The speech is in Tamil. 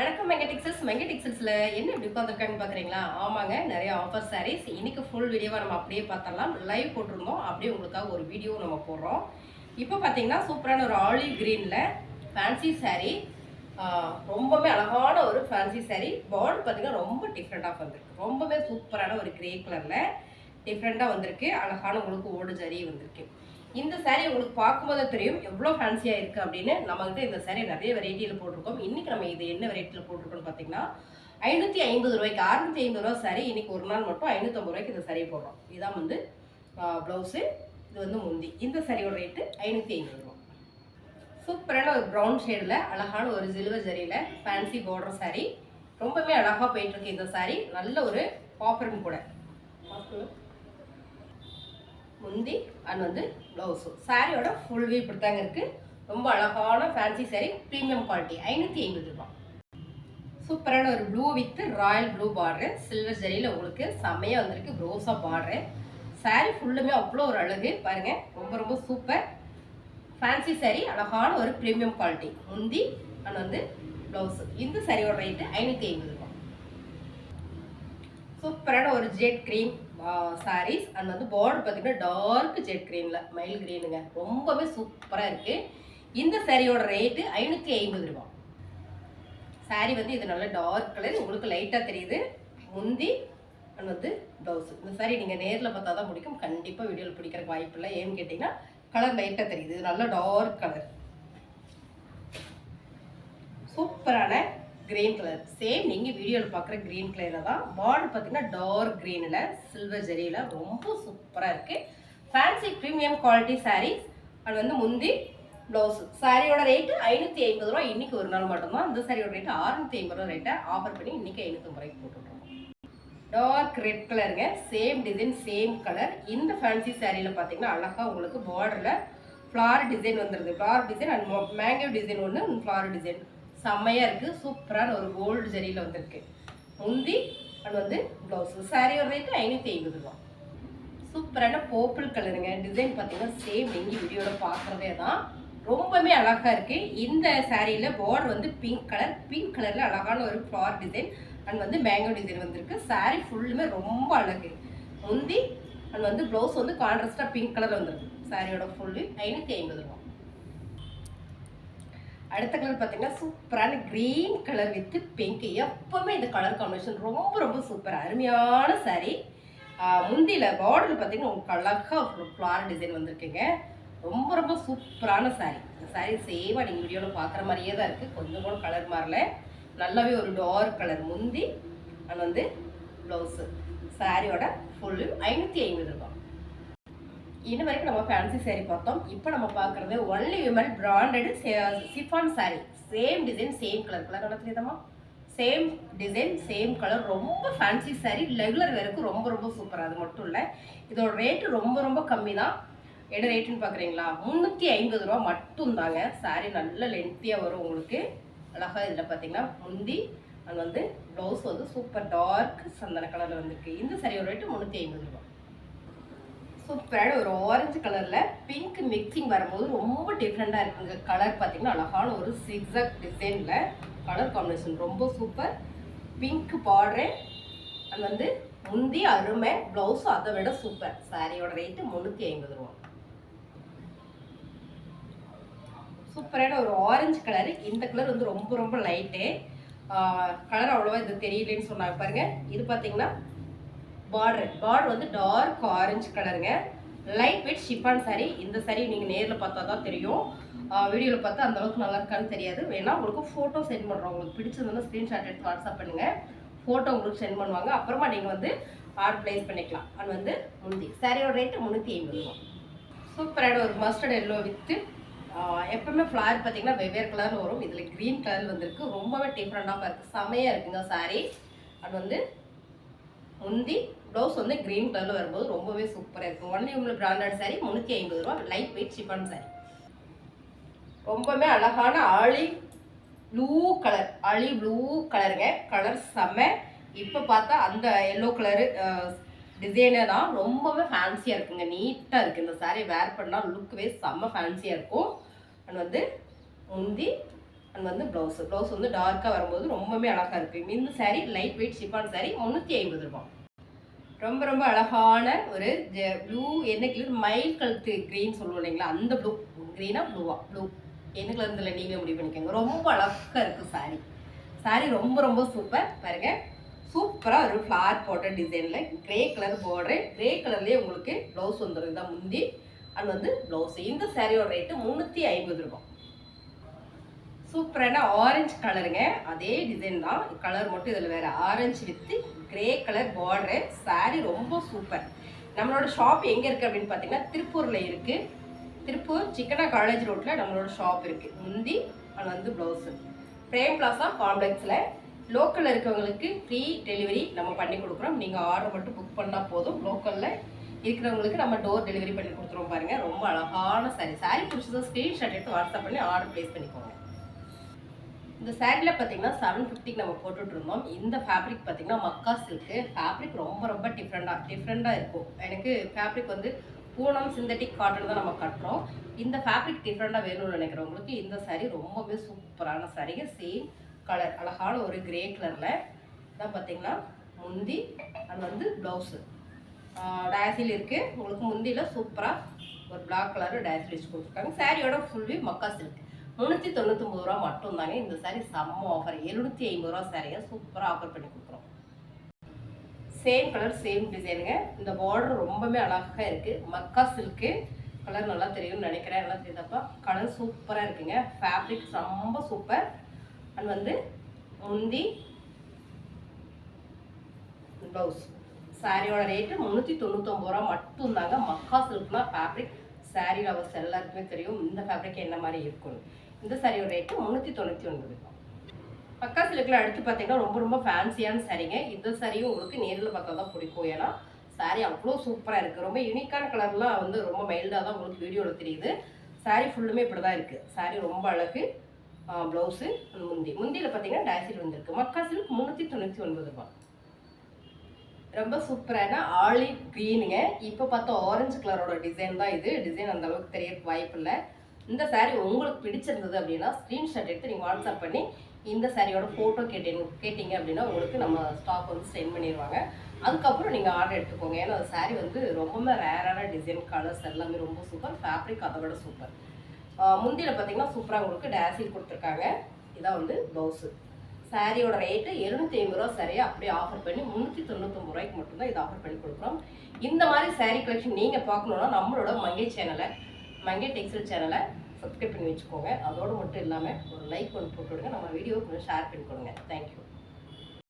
வணக்கம் மெங்க டிக்ஸல்ஸ் மெங்க டிக்ஸல்ஸில் என்ன இப்படி உட்காந்துருக்காங்கன்னு பார்க்குறீங்களா ஆமாங்க நிறைய ஆஃபர் சாரீஸ் இன்னைக்கு ஃபுல் வீடியோவை நம்ம அப்படியே பார்த்தலாம் லைவ் போட்டிருந்தோம். அப்படியே உங்களுக்காக ஒரு வீடியோ நம்ம போடுறோம். இப்போ பார்த்தீங்கன்னா சூப்பரான ஒரு ஆலிவ் க்ரீனில் ஃபேன்சி சாரீ ரொம்பவே அழகான ஒரு ஃபேன்சி சாரீ பார்டர் பார்த்தீங்கன்னா ரொம்ப டிஃப்ரெண்ட்டாக வந்திருக்கு. ரொம்பவே சூப்பரான ஒரு கிரே கலரில் டிஃப்ரெண்ட்டாக வந்திருக்கு. அழகான உங்களுக்கு ஓடு ஜரி வந்திருக்கு. இந்த சாரீ உங்களுக்கு பார்க்கும்போது தெரியும் எவ்வளோ ஃபேன்சியாக இருக்குது அப்படின்னு. நம்மகிட்ட இந்த சாரீ நிறைய வெரைட்டியில் போட்டிருக்கோம். இன்றைக்கி நம்ம இது என்ன வெரைட்டியில் போட்டிருக்கோம்னு பார்த்தீங்கன்னா ஐநூற்றி ஐம்பது ரூபாய்க்கு அறுநூற்றி ஐம்பது ரூபா சாரீ இன்றைக்கி ஒரு நாள் மட்டும் ஐநூற்றம்பது ரூபாய்க்கு இந்த சாரீ போடுறோம். இதான் வந்து ப்ளவுஸு இது வந்து முந்தி. இந்த சாரியோட ரேட்டு ஐநூற்றி ஐம்பது ரூபா சூப்பரான ஒரு ப்ரௌன் ஷேடில் அழகான ஒரு சில்வர் ஜரியில் ஃபேன்சி பார்டர் சாரீ ரொம்பவே அழகாக போயிட்டுருக்கு இந்த சாரீ நல்ல ஒரு பாப்பரும் கூட. முந்தி அண்ட் வந்து ப்ளவுஸும் சாரியோட ஃபுல் வியூ இப்படி தாங்க இருக்குது ரொம்ப அழகான ஃபேன்சி சாரி ப்ரீமியம் குவாலிட்டி ஐநூற்றி ஐம்பது ரூபா சூப்பரான ஒரு blue with royal blue border silver ஜரியில் உங்களுக்கு செம்மையாக வந்திருக்கு. ப்ரோஸாக பார்டரு சாரி ஃபுல்லுமே அவ்வளோ ஒரு அழகு. பாருங்க ரொம்ப ரொம்ப சூப்பர் ஃபேன்சி சாரி அழகான ஒரு ப்ரீமியம் குவாலிட்டி முந்தி அண்ட் வந்து ப்ளவுஸு இந்த சாரியோட ரேட்டு ஐநூற்றி ஐம்பது ரூபா சூப்பரான ஒரு ஜெட் க்ரீன் சாரீஸ் அண்ட் வந்து பார்டர் பார்த்தீங்கன்னா டார்க் ஜெட் க்ரீனில் மயில் க்ரீனுங்க ரொம்பவே சூப்பராக இருக்குது இந்த சாரியோட ரேட்டு ஐநூற்றி ஐம்பது ரூபா. saree வந்து இது நல்ல டார்க் கலர் உங்களுக்கு லைட்டாக தெரியுது. முந்தி அண்ட் வந்து ப்ளவுஸு இந்த சாரி நீங்கள் நேரில் பார்த்தா தான் பிடிக்கும். கண்டிப்பாக வீடியோவில் பிடிக்கிறக்கு வாய்ப்பு இல்லை. ஏன்னு கேட்டிங்கன்னா கலர் லைட்டாக தெரியுது. இது நல்ல டார்க் கலர் சூப்பரான கிரீன் கலர் சேம் நீங்கள் வீடியோவில் பார்க்குற கிரீன் கலரில் தான் பார்டர் பார்த்தீங்கன்னா டார்க் க்ரீனில் சில்வர் ஜெரியில் ரொம்ப சூப்பராக இருக்குது ஃபேன்சி ப்ரீமியம் குவாலிட்டி சாரீஸ் அது வந்து முந்தி ப்ளவுஸ் சாரியோட ரேட்டு ஐநூற்றி ஐம்பது ரூபா இன்றைக்கி ஒரு நாள் மட்டும்தான். இந்த சாரியோட ரேட்டு அறுநூற்றி ஐம்பது ரூபா ரேட்டை ஆஃபர் பண்ணி இன்னைக்கு ஐநூற்றம்பது ரூபாய்க்கு போட்டுருக்கோம். டார்க் ரெட் கலருங்க சேம் டிசைன் சேம் கலர் இந்த ஃபேன்சி சாரியில் பார்த்தீங்கன்னா அழகாக உங்களுக்கு பார்டரில் ஃப்ளார் டிசைன் வந்துடுது flower design and mango design ஒன்று ஃப்ளார் டிசைன் செம்மையாக இருக்குது சூப்பரான ஒரு கோல்டு ஜரியில் வந்திருக்கு. முந்தி அண்ட் வந்து ப்ளவுஸு சாரியோட ரேட்டு ஐநூற்றி ஐம்பது ரூபா. சூப்பரான போப்பிள் கலருங்க டிசைன் பார்த்தீங்கன்னா சேம் நீங்கள் வீடியோட பார்க்குறதே தான். ரொம்பவே அழகாக இருக்குது இந்த சாரியில் பார்டர் வந்து பிங்க் கலர் பிங்க் கலரில் அழகான ஒரு ஃப்ளார் டிசைன் அண்ட் வந்து மேங்கோ டிசைன் வந்திருக்கு. Saree ஃபுல்லுமே ரொம்ப அழகு. முந்தி அண்ட் வந்து ப்ளவுஸ் வந்து கான்ட்ராஸ்டாக பிங்க் கலர் வந்துருக்கு. சாரியோட ஃபுல்லு ஐநூற்றி ஐம்பது ரூபா. அடுத்த கலர் பார்த்தீங்கன்னா சூப்பரான க்ரீன் கலர் வித் பிங்க் எப்பவுமே இந்த கலர் காம்பினேஷன் ரொம்ப ரொம்ப சூப்பர் அருமையான saree. முந்தியில் பார்டர் பார்த்தீங்கன்னா உங்களுக்கு அழகாக ஃப்ளார் டிசைன் வந்திருக்குங்க. ரொம்ப ரொம்ப சூப்பரான saree. இந்த saree சேவாக நீங்கள் வீடியோவில் பார்க்குற மாதிரியே தான் இருக்குது கொஞ்சம் கூட கலர் மாறல. நல்லாவே ஒரு டார்க் கலர் முந்தி அண்ட் வந்து ப்ளவுஸு சாரியோட ஃபுல்லு ஐநூற்றி ஐம்பது ரூபாய். இன்ன வரைக்கும் நம்ம ஃபேன்சி சேரீ பார்த்தோம். இப்போ நம்ம பார்க்குறது only women branded chiffon saree. Same design same colour colour நல்லா தெரியுதாம்மா? சேம் டிசைன் சேம் கலர் ரொம்ப ஃபேன்சி saree. ரெகுலர் வேருக்கு ரொம்ப ரொம்ப சூப்பர் அது மட்டும் இல்லை. இதோட ரேட்டு ரொம்ப ரொம்ப கம்மி தான். என்ன ரேட்டுன்னு பார்க்குறீங்களா? முந்நூற்றி ஐம்பது ரூபா மட்டும் தாங்க. Saree நல்ல லென்த்தியாக வரும் உங்களுக்கு. அழகாக இதில் பார்த்தீங்கன்னா முந்தி அது வந்து ப்ளவுஸ் வந்து சூப்பர் டார்க் சந்தன கலரில் வந்திருக்கு. இந்த சாரியோட ரேட்டு முந்நூற்றி ஐம்பது ரூபா. சூப்பரான ஒரு ஆரஞ்சு கலரில் பிங்க் மிக்சிங் வரும்போது ரொம்ப டிஃப்ரெண்ட்டாக இருக்குங்க. கலர் பார்த்தீங்கன்னா அழகான ஒரு சிக்ஸக் டிசைனில் கலர் காம்பினேஷன் ரொம்ப சூப்பர் பிங்க் பார்டரு அது வந்து முந்தி அருமை ப்ளவுஸும் அதை விட சூப்பர் சாரியோட ரேட்டு முந்நூற்றி ஐம்பது ரூபா. சூப்பரான ஒரு ஆரஞ்சு கலர் இந்த கலர் வந்து ரொம்ப ரொம்ப லைட்டு கலர் அவ்வளோவா இது தெரியலன்னு சொன்னாங்க பாருங்கள் இது பார்த்தீங்கன்னா பார்டர் பார்டர் வந்து டார்க் ஆரஞ்சு கலருங்க லைட் வெயிட் ஷிப்பான் சாரி இந்த சாரி நீங்கள் நேரில் பார்த்தா தான் தெரியும். வீடியோவில் பார்த்தா அந்த அளவுக்கு நல்லா இருக்கான்னு தெரியாது. வேணா உங்களுக்கு ஃபோட்டோ சென்ட் பண்ணுறோம் உங்களுக்கு பிடிச்சதுன்னா ஸ்க்ரீன்ஷாட் எடுத்து வாட்ஸ்அப் பண்ணுங்கள் ஃபோட்டோ உங்களுக்கு சென்ட் பண்ணுவாங்க. அப்புறமா நீங்கள் வந்து ஆர்டர் ப்ளேஸ் பண்ணிக்கலாம். அது வந்து முந்தி சாரியோட ரேட்டு முந்நூற்றி ஐம்பது ரூபா. சூப்பரான ஒரு மஸ்டர்ட் எல்லோ வித்து எப்பவுமே ஃப்ளார் பார்த்தீங்கன்னா வெவ்வேறு கலரில் வரும். இதில் க்ரீன் கலர் வந்திருக்கு. ரொம்பவே டிஃப்ரெண்டாக இருக்குது செமையாக இருக்குங்க சாரி அது வந்து முந்தி ப்ளவுஸ் வந்து க்ரீன் கலரில் வரும்போது ரொம்பவே சூப்பராக இருக்கும். ஒன்லி உங்களுக்கு பிராண்டட் saree முந்நூற்றி ஐம்பது ரூபா லைட் வெயிட் சிஃபான் saree. ரொம்பவே அழகான ஆளி ப்ளூ கலர் ஆளி ப்ளூ கலருங்க கலர் செம்ம. இப்போ பார்த்தா அந்த எல்லோ கலரு டிசைனே தான் ரொம்பவே ஃபேன்சியாக இருக்குங்க. நீட்டாக இருக்குது இந்த saree வேர் பண்ணால் லுக்கவே செம்ம ஃபேன்சியாக இருக்கும். அண்ட் வந்து முந்தி அண்ட் வந்து ப்ளவுஸ் ப்ளவுஸ் வந்து டார்க்காக வரும்போது ரொம்பவே அழகாக இருக்குது இந்த sari light weight chiffon sari முந்நூற்றி ஐம்பது ரூபா ரொம்ப ரொம்ப அழகான ஒரு ப்ளூ என்ன கலர் மயில் கழுத்து க்ரீன் சொல்லுவோம் இல்லைங்களா? அந்த ப்ளூ க்ரீனாக ப்ளூவா ப்ளூ என்ன கலர் இதில் நீங்களே முடிவு பண்ணிக்கோங்க. ரொம்ப அழகாக இருக்குது saree. சாரீ ரொம்ப ரொம்ப சூப்பர் பாருங்க. சூப்பராக ஒரு ஃப்ளார் போட்ட டிசைனில் க்ரே கலர் போடுற க்ரே கலர்லேயே உங்களுக்கு ப்ளவுஸ் வந்துடும் இதான் முந்தி. அண்ட் வந்து ப்ளவுஸ் இந்த சாரியோட ரேட்டு முந்நூற்றி ஐம்பது ரூபாய். சூப்பரான ஆரஞ்சு கலருங்க அதே டிசைன் தான். கலர் மட்டும் இதில் வேறு orange with grey colour border sari ரொம்ப சூப்பர் நம்மளோட ஷாப் எங்கே இருக்குது அப்படின்னு பார்த்தீங்கன்னா திருப்பூரில் இருக்குது திருப்பூர் சிக்கனா காலேஜ் ரோட்டில் நம்மளோட ஷாப் இருக்குது முந்தி அது வந்து ப்ளவுஸு பிரேம் பிளாசா காம்ப்ளெக்ஸில் லோக்கலில் இருக்கிறவங்களுக்கு ஃப்ரீ டெலிவரி நம்ம பண்ணி கொடுக்குறோம். நீங்கள் ஆர்டர் மட்டும் புக் பண்ணால் போதும். லோக்கலில் இருக்கிறவங்களுக்கு நம்ம டோர் டெலிவரி பண்ணி கொடுத்துருவோம் பாருங்கள் ரொம்ப அழகான சாரி சாரி பிடிச்சதும் ஸ்க்ரீன்ஷாட் எடுத்து வாட்ஸ்அப் பண்ணி ஆர்டர் ப்ளேஸ் பண்ணிக்கோங்க. இந்த சாரியில் பார்த்தீங்கன்னா செவன் ஃபிஃப்டிக்கு நம்ம போட்டுட்ருந்தோம் இந்த ஃபேப்ரிக் பார்த்தீங்கன்னா மக்கா சில்க்கு ஃபேப்ரிக் ரொம்ப ரொம்ப டிஃப்ரெண்ட்டாக டிஃப்ரெண்ட்டாக இருக்கும். எனக்கு ஃபேப்ரிக் வந்து பூனம் சிந்தட்டிக் காட்டன் தான் நம்ம கட்டுறோம். இந்த ஃபேப்ரிக் டிஃப்ரெண்ட்டாக வேணும்னு நினைக்கிறவங்களுக்கு இந்த சாரீ ரொம்பவே சூப்பரான சாரீங்க சேம் கலர் அழகான ஒரு கிரே கலரில் இதான் பார்த்தீங்கன்னா முந்தி அது வந்து ப்ளவுஸு டேசில் இருக்குது உங்களுக்கு முந்தியில் சூப்பராக ஒரு பிளாக் கலர் டேசில் வச்சு கொடுத்துருக்காங்க. சாரியோட ஃபுல்வி மக்கா சில்க் முந்நூற்றி தொண்ணூத்தொம்பது ரூபா மட்டும் தாங்க இந்த saree செம்ம ஆஃபர் எழுநூற்றி ஐம்பது ரூபா சாரியை சூப்பராக ஆஃபர் பண்ணி கொடுக்குறோம். சேம் கலர் சேம் டிசைனுங்க இந்த பார்டர் ரொம்பவே அழகாக இருக்குது மக்கா சில்க்கு கலர் நல்லா தெரியும்னு நினைக்கிறேன். நல்லா தெரியுதப்பா கலர் சூப்பராக இருக்குங்க. ஃபேப்ரிக் ரொம்ப சூப்பர் அண்ட் வந்து முந்தி ப்ளவுஸ் சாரியோட ரேட்டு முந்நூற்றி தொண்ணூத்தொம்பது ரூபா மட்டும் தாங்க மக்கா சில்க்னா ஃபேப்ரிக் சாரி லவர்ஸ் எல்லாருக்குமே தெரியும். இந்த ஃபேப்ரிக் என்ன மாதிரி இருக்கும்னு. இந்த சாரியோட ரேட்டு முந்நூற்றி தொண்ணூற்றி ஒன்பது. மக்கா சில்கில் அடுத்து பார்த்தீங்கன்னா ரொம்ப ரொம்ப ஃபேன்சியான சாரீங்க இந்த சாரியும் உங்களுக்கு நேரில் பார்த்தா தான் பிடிக்கும். ஏன்னா சாரீ அவ்வளோ சூப்பராக இருக்குது ரொம்ப யூனிக்கான கலர்லாம் வந்து ரொம்ப மைல்டாக தான் உங்களுக்கு வீடியோவில் தெரியுது. சாரீ ஃபுல்லுமே இப்படி தான் இருக்குது சாரீ ரொம்ப அழகு. ப்ளவுஸு முந்தி. முந்தியில் பார்த்தீங்கன்னா டேசில் வந்திருக்கு. மக்கா சில்க் முந்நூற்றி தொண்ணூற்றி ஒன்பது ரூபாய். ரொம்ப சூப்பரான ஆலிவ் க்ரீனுங்க இப்போ பார்த்தா ஆரஞ்சு கலரோட டிசைன் தான் இது. டிசைன் அந்த அளவுக்கு தெரியறதுக்கு வாய்ப்பு இல்லை இந்த saree உங்களுக்கு பிடிச்சிருந்தது அப்படின்னா ஸ்க்ரீன்ஷாட் எடுத்து நீங்கள் வாட்ஸ்அப் பண்ணி இந்த சாரியோட ஃபோட்டோ கேட்டீங்க கேட்டிங்க அப்படின்னா உங்களுக்கு நம்ம ஸ்டாக் வந்து சென்ட் பண்ணிடுவாங்க அதுக்கப்புறம் நீங்கள் ஆர்டர் எடுத்துக்கோங்க. ஏன்னா அந்த saree வந்து ரொம்பவே ரேரான டிசைன் கலர்ஸ் எல்லாமே ரொம்ப சூப்பர் ஃபேப்ரிக் அதை விட சூப்பர் முந்தியில் பார்த்தீங்கன்னா சூப்பராக உங்களுக்கு டேசில் கொடுத்துருக்காங்க. இதான் வந்து ப்ளவுஸு சாரியோட ரேட்டு எழுநூத்தி ஐம்பது ரூபா சாரியை அப்படியே ஆஃபர் பண்ணி முந்நூற்றி தொண்ணூத்தொம்பது ரூபாய்க்கு மட்டும்தான் இதை ஆஃபர் பண்ணி கொடுக்குறோம். இந்த மாதிரி சாரீ கலெக்ஷன் நீங்கள் பார்க்கணுன்னா நம்மளோட மங்கை சேனலை மங்கே டெக்ஸ்டைல் சேனலை சப்ஸ்கிரைப் பண்ணி வச்சுக்கோங்க. அதோடு மட்டும் இல்லாமல் ஒரு லைக் ஒன்று போட்டு விடுங்க. நம்ம வீடியோ கொஞ்சம் ஷேர் பண்ணி கொடுங்க. தேங்க்யூ